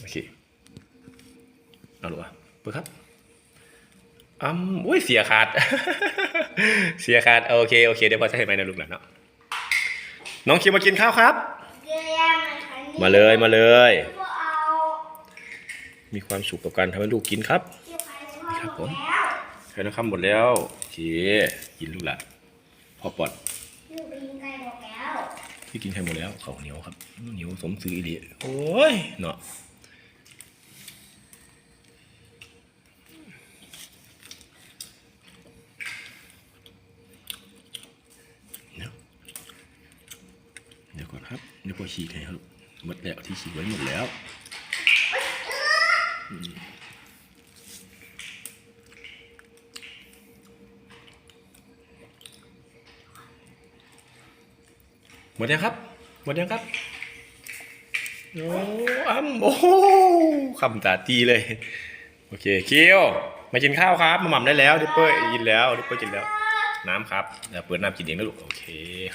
โอเคเอาหรือวะเปิดครับอืมอุ้ยเสียขาด เสียขาดโอเคโอเคเดี๋ยวพอจะให้ไหมนะลูกหลานเนาะน้องคิวมากินข้าวครับ มาเลยมาเลย มีความสุขกับการทำให้ลูกกินครับครับผมใช้น้ำคำหมดแล้วโอเคกินลูกหลานพอปอดพี่กินไข่หมดแล้วเขาวเหนียวครับเหนียวสมซื้ออีหลีโอ้ยเนาะเดี๋ยวเดี๋ยวก่อนครับเดี๋ยวพอฉีกให้ครับหมดแล้วที่ฉีกไว้หมดแล้ว หมดยังครับ หมดยังครับ โอ้อ้ำโอ้คำตาตีเลย โอเคเคียวมากินข้าวครับ มาหม่ำได้แล้วดิปเปอร์กินแล้วดิปเปอร์กินแล้ว น้ำครับเดี๋ยวเปิดน้ำกินเองนะลูก โอเค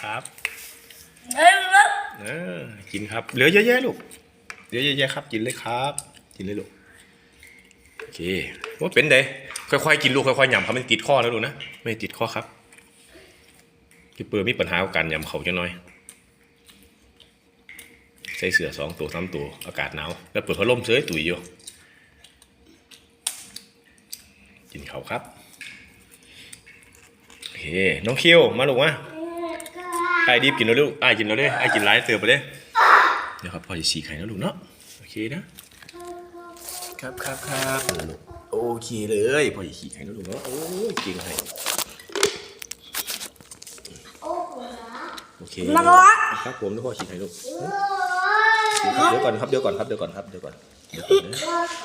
ครับเออกินครับ เหลือเยอะแยะลูก เหลือเยอะแยะครับ กินเลยครับ กินเลยลูก โอเคว่าเป็นไดค่อยๆกินลูกค่อยๆหยำครับมันติดข้อแล้วลูกนะ ไม่ติดข้อครับดิปเปอร์มีปัญหากับการหยำเขาจังน้อย ใส่เสื้อสองตัวสามตัวอากาศหนาวแล้วเปิดพัดลมเฉยตุ๋ยอยู่กินเขาวครับโอเคน้องคิวมาลูกมาไอ้ดีบกินแล้วลูกไอ้กินแล้วเด้ไอ้กินหลายเติบไปเด้เดี๋ยวครับพอจะฉีกไข่นะลูกเนาะโอเคนะครับครับครับนั่นล่ะลูกโอเคเลยพอจะฉีกไข่นะลูกเนาะโอ้ยเก่งไข่โอเคครับผมแล้วพอฉีกไข่ลูก เดี๋ยวก่อนครับเดี๋ยวก่อนครับเดี๋ยวก่อนครับเดี๋ยวก่อนเดี๋ยวก่อน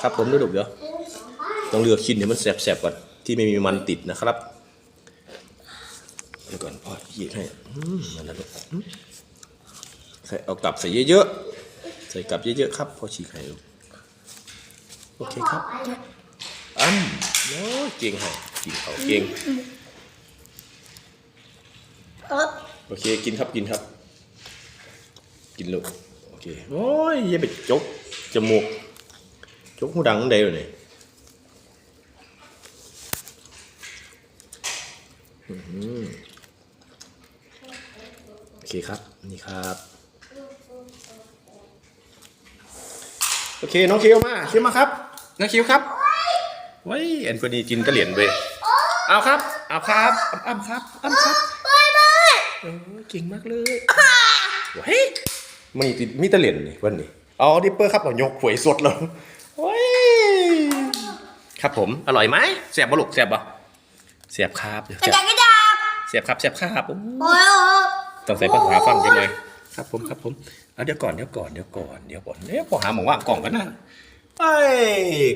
ครับผมด้วยลูกเดี๋ยวต้องเลือกชิ้นเดี๋ยมันแสบๆก่อนที่ไม่มีมันติดนะครับเดี๋ยวก่อนพ่อหยิบให้มนั่นและลูกใส่เอากลับใส่เยอะๆใส่กลับเยอะๆครับพ่อฉีกให้ลูกโอเคครับอ้ำโอ้ยเก่งให้กินเขาเก่งโอเคกินครับกินครับ กินลูก อเค โอ้ยอย่าไปจกจมูก จกหูดังได้เลยนี่อื้อหือโอเคครับ นี่ครับ โอเค น้องคิวมาคิวมาครับ น้องคิวครับไว้ยอันพอดีกินกระเหรียญเว้ยเอาครับ เอาครับอ้ำครับอ้ำครับโอ้ยเก่งมากเลยเฮ้ย มันติดมีแตะเหรียญนี่วันนี้เอาดิปเปอร์ครับเอายกหวยสดเลยโอ้ยครับผมอร่อยไหมแสบบ่ลูกแสบบ่แสบครับเดี๋ยวแสบแสบครับแสบครับโอ้ต้องใส่ภาษาฟังกันเลยครับผมครับผมเอาเดี๋ยวก่อนเดี๋ยวก่อนเดี๋ยวก่อนเดี๋ยวก่อนเดี๋ยวพอหาหมองว่างกล่องกันนะเอ้ย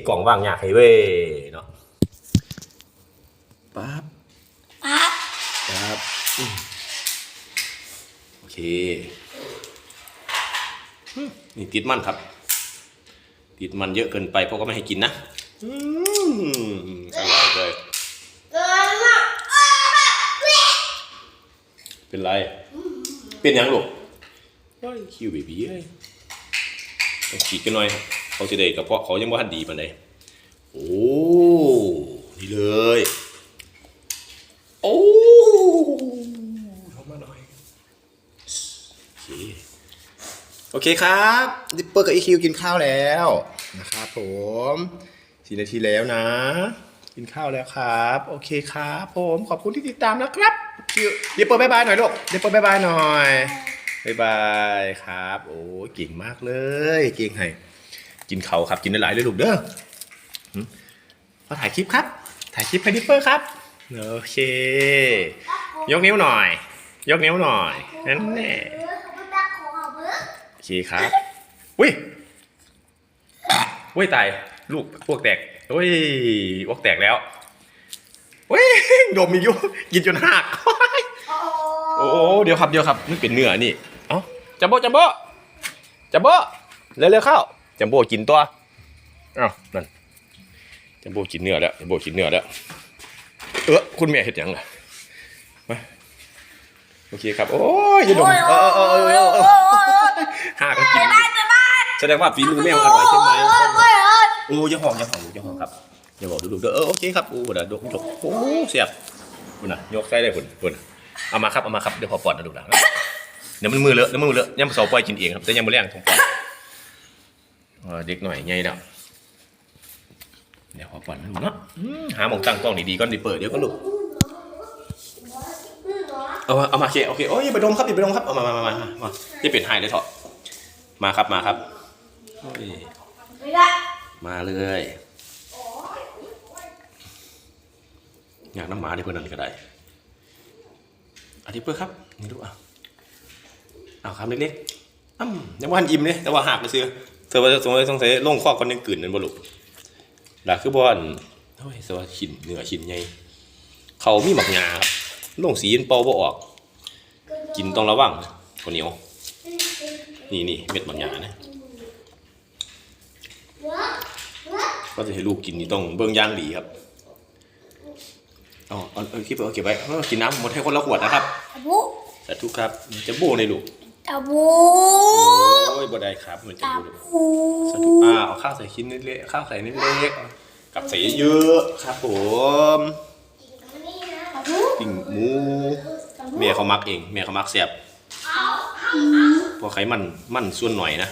กล่องว่างยากให้เว้ยเนาะปั๊บปั๊บอืมโอเค นี่ติดมันครับ ติดมันเยอะเกินไปพ่อก็ไม่ให้กินนะอืมอร่อยเลยเป็นไร เป็นหยังลูกโอ้ยคิวเบบี้เอ้ยต้องฉีดกันหน่อย เขาจะได้กับเพาะเขายังว่าทันดีปานใดโอ้ นี่เลย โอ้เข้ามาหน่อยโอเค โอ เคครับดิปเปอร์กับอีคิวกินข้าวแล้วนะครับผมสี่นาทีแล้วนะ กินข้าวแล้วครับ โอเคครับผมขอบคุณที่ติดตามนะครับคิวดิปเปอร์บายบายหน่อยลูกดิปเปอร์บายบายหน่อยบายบายครับ โอ้ยเก่งมากเลย เก่งให้กินเขาครับกินได้หลายเลยลูกเด้อมาถ่ายคลิปครับ ถ่ายคลิปให้ดิปเปอร์ครับโอเค ยกนิ้วหน่อย ยกนิ้วหน่อยนั่นแน่โอ เคครับอุ้ยอุ้ยตาย ลูกพวกแตกอุ้ยพวกแตกแล้วอุ้ยดมอีกอยู่กินจนหักโอ้เดี๋ยวครับเดี๋ยวครับมันเป็นเนื้อนี่เอ้าจัมโบ้จัมโบ้จัมโบ้เร็วๆเข้าจัมโบ้กินตัวเอ้านั่นจัมโบ้กินเนื้อแล้วจัมโบ้กินเนื้อแล้วเออคุณแม่เห็ดยังล่ะโอเคครับโอ้ยอย่าดมเออเออเออ ห้าก็กินแสดงว่าฝีมือแม่อร่อยใช่ไหมไม่รอดโอ้ยาหองยาหองยาหองครับอย่าบอกดูๆเด้อเออโอเคครับโอ้เดี๋ยวดกดกโอ้เสียบคุณน่ะยกใส่ได้คุณคุณเอามาครับเอามาครับเดี๋ยวพอปอดนะดูดังเดี๋ยวมันมือเลอะเดี๋ยวมือเลอะย่ำเสาปล่อยกินเองครับแต่ยังไม่แรงทงปอดเออเด็กหน่อยไงเนาะเดี๋ยวพอปอดนะลูกเนาะอืมหาหมองตั้งกล้องดีๆก่อนดีเปิดเดี๋ยวก็ลูกเอามาเอามาโอเคโอเคโอ้ยอย่าไปดมครับอย่าไปดมครับเอามามามามามาจะเปลี่ยนให้เลยเถอะ มาครับมาครับโอ้ยไม่ได้มาเลย อยากน้ำหมาที่เพื่อนนั่นก็ได้อันนี้เพื่อครับนี่ดูอะเอาคำเล็กๆอ้ำยังว่าหันอิ่มเลยแต่ว่าหักไปซื้อเธอว่าสงสัยสงสัยลงข้อก่อนยังกลืนนั่นบ่ลูกหลักคือบอลโอ้ยสวัสดิ์ชิ้นเนื้อชิ้นใหญ่เขามีหมักงาครับลงสีมันเป่าบ่ออก กินต้องระวังข้าวเหนียว นี่นี่เม็ดหมักงานะก็จะให้ลูกกินนี่ต้องเบิ่งอย่างดีครับอ๋อเอาเอาคลิปเอาเก็บไว้เออกินน้ำหมดให้คนละขวดนะครับตะบูสาธุครับมันจะโบในลูกตะบูโอ้ยบ่ได้ครับมันจะตะโบบูสาธุอ่าเอาข้าวใส่ชิ้นเล็กๆข้าวใส่นิดเล็กๆกับใส่เยอะๆครับผมตะบูปิ้งหมูแม่เขามักเองแม่เขามักแซ่บ เพอไขมันมันส่วนหน่อยนะ